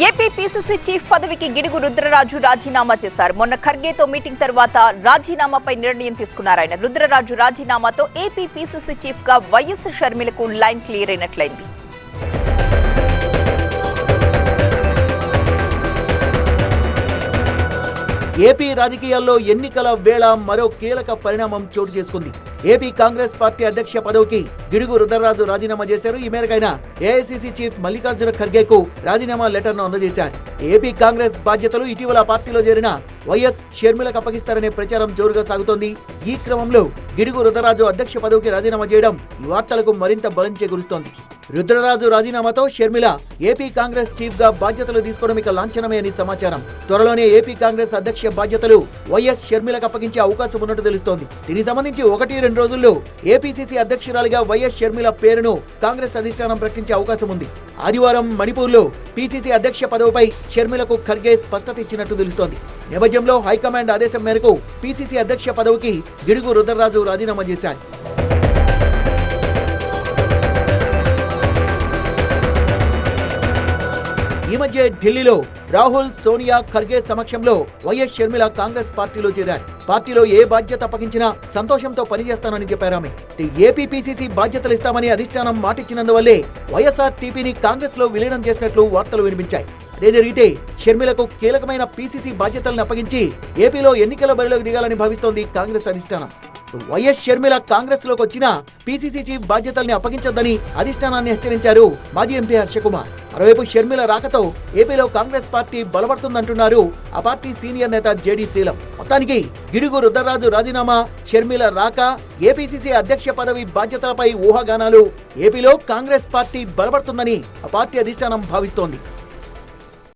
AP PCC chief పదవికి గిడుగు రుద్రరాజు రాజీనామా చేశారు. మొన్న ఖర్గేతో మీటింగ్ తర్వాత రాజీనామాపై నిర్ణయం తీసుకున్నారు ఆయన. రుద్రరాజు రాజీనామాతో ఏపీ పీసీసీ చీఫ్గా వైఎస్ షర్మిలకు లైన్ క్లియర్ అయినట్లయింది. ఏపీ రాజకీయాల్లో ఎన్నికల వేళ మరో కీలక పరిణామం చోటు చేసుకుంది. ఏపీ కాంగ్రెస్ పార్టీ అధ్యక్ష పదవికి గిడుగు రుద్రరాజు రాజీనామా చేశారు. ఈ మేరకైన ఏఐసీసీ చీఫ్ మల్లికార్జున ఖర్గేకు రాజీనామా లెటర్ను అందజేశారు. ఏపీ కాంగ్రెస్ బాధ్యతలు ఇటీవల పార్టీలో చేరిన వైఎస్ షర్మిలకు అప్పగిస్తారనే ప్రచారం జోరుగా సాగుతోంది. ఈ క్రమంలో గిడుగు రుద్రరాజు అధ్యక్ష పదవికి రాజీనామా చేయడం ఈ వార్తలకు మరింత బలం చేకూరుస్తోంది. రుద్రరాజు రాజీనామాతో షర్మిల ఏపీ కాంగ్రెస్ చీఫ్గా బాధ్యతలు తీసుకోవడం ఇక లాంఛనమే అని సమాచారం. త్వరలోనే ఏపీ కాంగ్రెస్ అధ్యక్ష బాధ్యతలు వైఎస్ షర్మిలకు అప్పగించే అవకాశం ఉన్నట్టు తెలుస్తోంది. దీనికి సంబంధించి ఒకటి రెండు రోజుల్లో ఏపీసీసీ అధ్యక్షురాలిగా వైఎస్ షర్మిల పేరును కాంగ్రెస్ అధిష్టానం ప్రకటించే అవకాశం ఉంది. ఆదివారం మణిపూర్లో పీసీసీ అధ్యక్ష పదవిపై షర్మిలకు ఖర్గే స్పష్టత ఇచ్చినట్టు తెలుస్తోంది. నేపథ్యంలో హైకమాండ్ ఆదేశం మేరకు పీసీసీ అధ్యక్ష పదవికి గిడుగు రుద్రరాజు రాజీనామా చేశారు. ఈ ఢిల్లీలో రాహుల్ సోనియా ఖర్గే సమక్షంలో వైఎస్ షర్మిల కాంగ్రెస్ పార్టీలో చేరారు. పార్టీలో ఏ బాధ్యత అప్పగించినా సంతోషంతో పనిచేస్తానని చెప్పారు ఆమె. ఏపీ బాధ్యతలు ఇస్తామని అధిష్టానం మాటిచ్చినందువల్లే వైఎస్ఆర్ టీపీని కాంగ్రెస్లో విలీనం చేసినట్లు వార్తలు వినిపించాయి. అదే జరిగితే షర్మిలకు కీలకమైన పీసీసీ బాధ్యతలను అప్పగించి ఏపీలో ఎన్నికల బరిలోకి దిగాలని భావిస్తోంది కాంగ్రెస్ అధిష్టానం. వైఎస్ షర్మిల కాంగ్రెస్లోకి వచ్చినా పీసీసీ చీఫ్ బాధ్యతల్ని అప్పగించొద్దని అధిష్టానాన్ని హెచ్చరించారు మాజీ ఎంపీ హర్షకుమార్. మరోవైపు షర్మిల రాకతో ఏపీలో కాంగ్రెస్ పార్టీ బలపడుతుందంటున్నారు ఆ పార్టీ సీనియర్ నేత జేడీ శీలం. మొత్తానికి గిడుగు రుద్రరాజు రాజీనామా షర్మిల రాక ఏపీసీసీ అధ్యక్ష పదవి బాధ్యతలపై ఊహాగానాలు. ఏపీలో కాంగ్రెస్ పార్టీ బలపడుతుందని ఆ పార్టీ అధిష్టానం భావిస్తోంది.